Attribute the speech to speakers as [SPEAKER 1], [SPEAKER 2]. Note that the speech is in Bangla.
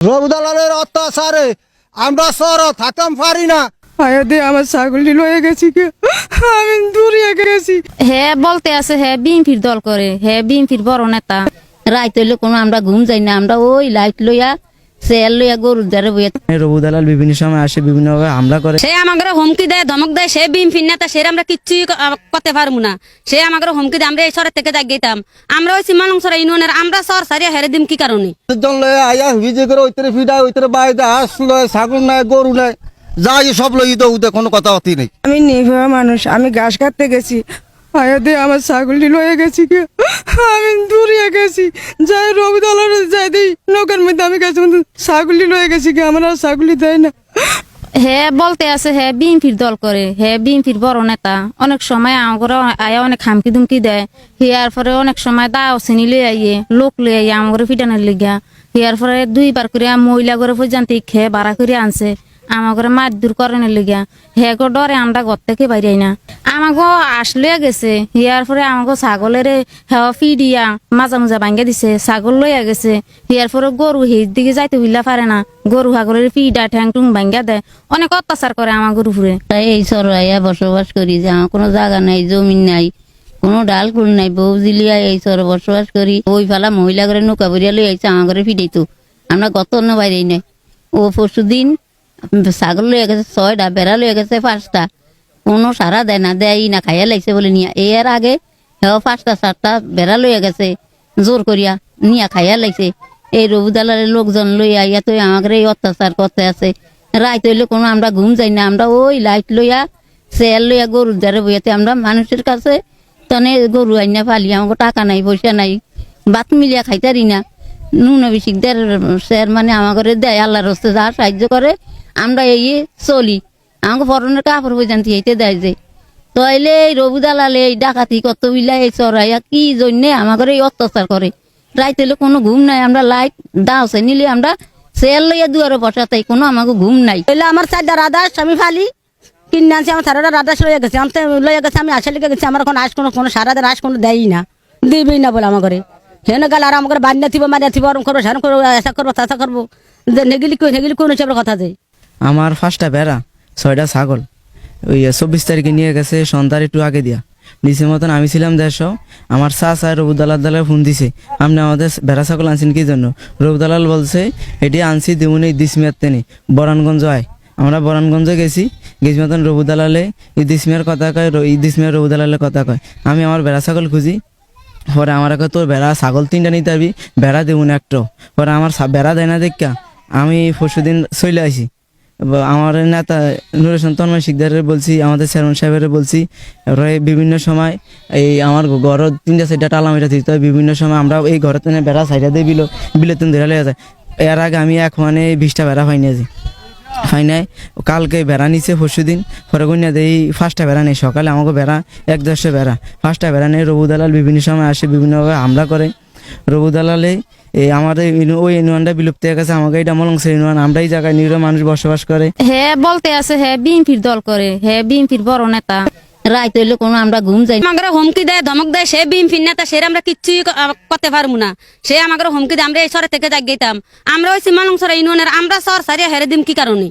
[SPEAKER 1] রবিদালের অত্যাচারে আমরা শহর থাকতাম পারি না।
[SPEAKER 2] আয়া আমার ছাগলটি লয়ে গেছি কে আমি দূরে গেছি।
[SPEAKER 3] হে বলতে আছে হে বিএনপির দল করে হে বিএনপির বড় নেতা। রাইত হইলে কোনো আমরা ঘুম যাই না আমরা ওই লাইট লইয়া সেল লইয়া গরুর দ্বারে বইয়া
[SPEAKER 4] রবু দালাল বিভিন্ন সময় আসে বিভিন্নভাবে হামলা করে।
[SPEAKER 5] সে আমাকে হুমকি দেয় ধমক দেয় সে বিম ফিন্নাতা সে আমরা কিচ্ছুই ক- আহ, করতে পারব না। সে আমাকে হুমকি দেয় আমরা এই সরের থেকে যাই গেতাম আমরা ওই সীমালংসরা ইউনিয়নের আমরা সর সারিয়া হেরে দিম কি কারণে?
[SPEAKER 1] জন লয়ে আয়া ভিজে করে ওইতরে ফিডা ওইতরে হাঁস লয় ছাগল নাই গরু নাই যাই সব লই তো উদে কোনো কথা অতি নেই।
[SPEAKER 2] আমি নিভা মানুষ আমি ঘাস কাটতে গেছি আয়া দে আমার ছাগলটি লয়ে গেছি কে আমি দূরিয়ে গেছি। যাই রবিদালের যাই দিই নৌকার মধ্যে আমি গেছি ছাগলটি লয়ে গেছি কে আমার আর ছাগলটি দেয় না।
[SPEAKER 3] হে, বলতে আছে হে, বিএনপির দল করে। হে, বিএনপির বড় নেতা। অনেক সময় আমার আয়া অনেক হামকি দুমকি দেয় হিয়ার পরে অনেক সময় দাও চিনি লই আইয়ে, লোক লই আইয়ে আমার ফিটানোর লিগা হিয়ার পরে দুইবার করে মহিলা করে পর্যন্ত খেয়ে ভাড়া করে আনছে। আমাকে মার দূর করানোর লিগা। হে গো ডরে আমরা ঘর থেকে বাইরে না আমাকে আসলে গেছে হিয়ার পরে আমাকে ছাগলের হেওয়া ফিডিয়া, মাজা মুজা ভাঙ্গে দিছে, ছাগল লইয়া গেছে। হিয়ার পরে গরু হির দিকে যাইতে হইলা পারে না। গরু ছাগলের ফিডা ঠ্যাং টুং ভাঙ্গা দেয়। অনেক অত্যাচার করে আমার গরু ফুরে
[SPEAKER 6] তাই এই সরাইয়া বসবাস করি যে আমার কোনো জায়গা নাই, জমিন নাই, কোনো ডাল কুল নাই। বউ জিলিয়া এই সর বসবাস করি, ওই ফালা মহিলা করে নৌকা বরিয়া লই আইছে আমার ঘরে ফিটাইতো আমরা কত অন্য বাইরে নাই ও পরশু দিন ছাগল লয়ে গেছে, ছয়টা বেড়া লয়ে গেছে, পাঁচটা। কোনো সারা দেয় না দেয় না খাইয়া লাগছে বলে নিয়া। এর আগে হেও পাঁচটা সাতটা বেড়া লয়ে গেছে জোর করিয়া নিয়া খাইয়া লাগছে। এই রবুদালারের লোকজন লইয়া ইয়া তো আমাকে এই অত্যাচার করতে আছে। রাইত হইলে কোনো আমরা ঘুম যাই না, আমরা ওই লাইট লইয়া সেল লইয়া গরুর দ্বারে বইয়াতে আমরা মানুষের কাছে তনে গরু আইনা ফালি, আমাকে টাকা নাই, পয়সা নাই, বাত মিলিয়া খাইতারি না। নুন অভিষেকদের স্যার মানে আমাকে দেয়, আল্লাহর হস্তে যা সাহায্য করে আমরা এই চলি। আমাকে পরনের কাপড় পর্যন্ত এইতে দেয় যে, তাইলে এই রবু দালালে এই ডাকাতি কত বিলা এই চড়াইয়া কি জন্যে আমাকে এই অত্যাচার করে? রাইতে কোনো ঘুম নাই, আমরা লাইট দাওছে নিলে আমরা সেল লইয়া দুয়ারে বসা তাই কোনো আমাকে ঘুম নাই।
[SPEAKER 5] তাইলে আমার চারটা রাধাস আমি ফালি, কিনে আনছি, আমার সারাটা রাধাস লইয়া গেছে আমি লইয়া গেছে, আমি আসলে গেছি, আমার কোনো আস কোনো কোনো সারা দিন আস কোনো দেয়ই না, দিবেই না বলে আমার ঘরে হেন গেল আর আমার বান্যা থিব, মারিয়া থিব, ওরম করব, সেরম করব এসা করব তাসা করব নেগিলি কই, নেগিলি কোন হিসাবে কথা দেয়
[SPEAKER 4] আমার ফার্স্টটা বেড়া, ছয়টা ছাগল। ওই চব্বিশ তারিখে নিয়ে গেছে, সন্ধ্যার একটু আগে দিয়া। দিছে মতন আমি ছিলাম দেড়শো আমার চা চা রবুদালাল দালাল ফোন দিছে, আপনি আমাদের বেড়া ছাগল আনছেন কি জন্য? রবুদালাল বলছে, এটি আনছি এই দিসমিয়ার তেনে, বরানগঞ্জ আয়। আমরা বরানগঞ্জে গেছি গেছি মতন রবুদালালে ইদিসমিয়ার কথা কয় ইদিসমিয়ার রবুদালালের কথা কয়। আমি আমার বেড়া ছাগল খুঁজি, পরে আমার তোর বেড়া ছাগল তিনটা নিতে পারবি বেড়া দেবুন একটো। পরে আমার বেড়া দেয় না দেখা আমি পরশু দিন চলে আসি আমার নেতা নুরেশন তন্ময় শিকদারের বলছি, আমাদের চেয়ারম্যান সাহেবের বলছি এবারে বিভিন্ন সময় এই আমার ঘর তিনটা সাইডটা টালাম এটা দিতে হয়, বিভিন্ন সময় আমরা এই ঘরের তেনে বেড়া সাইডা দিয়ে বিলো বিলে তুমি ধরে যায়। এর আগে আমি এক মানে বিশটা বেড়া পাইনি আছি হয় নাই, কালকে বেড়া নিছে পরশু দিন, পরে গুনিয়া দেই ফার্স্টটা বেড়া নেই, সকালে আমাকে বেড়া, এক দশটা বেড়া। ফার্স্টটা বেড়া নেই রবু দালাল বিভিন্ন সময় আসে, বিভিন্নভাবে হামলা করে। রবু দালালে এই আমাদের ওই ইউনিয়নটা বিলুপ্ত হয়ে গেছে আমাকে এটা মলংস ইউনিয়ন আমরা এই জায়গায় নিরীহ মানুষ বসবাস করে।
[SPEAKER 3] হে বলতে আছে হে বিএনপির দল করে। হে বিএনপির বড় নেতা।
[SPEAKER 6] রায় হইলে কোনো আমরা ঘুম যাই
[SPEAKER 5] আমাকে হুমকি দেয় ধমক দেয় সে বিম নেতা সে আমরা কিচ্ছুই করতে পারব না। সে আমাকে হুমকি দেয় আমরা এই সরে থেকে যাই গেতাম আমরা ওই সীমালংসরা ইউনিয়নের আমরা সর সারিয়া হেরে দিম কি কারণে?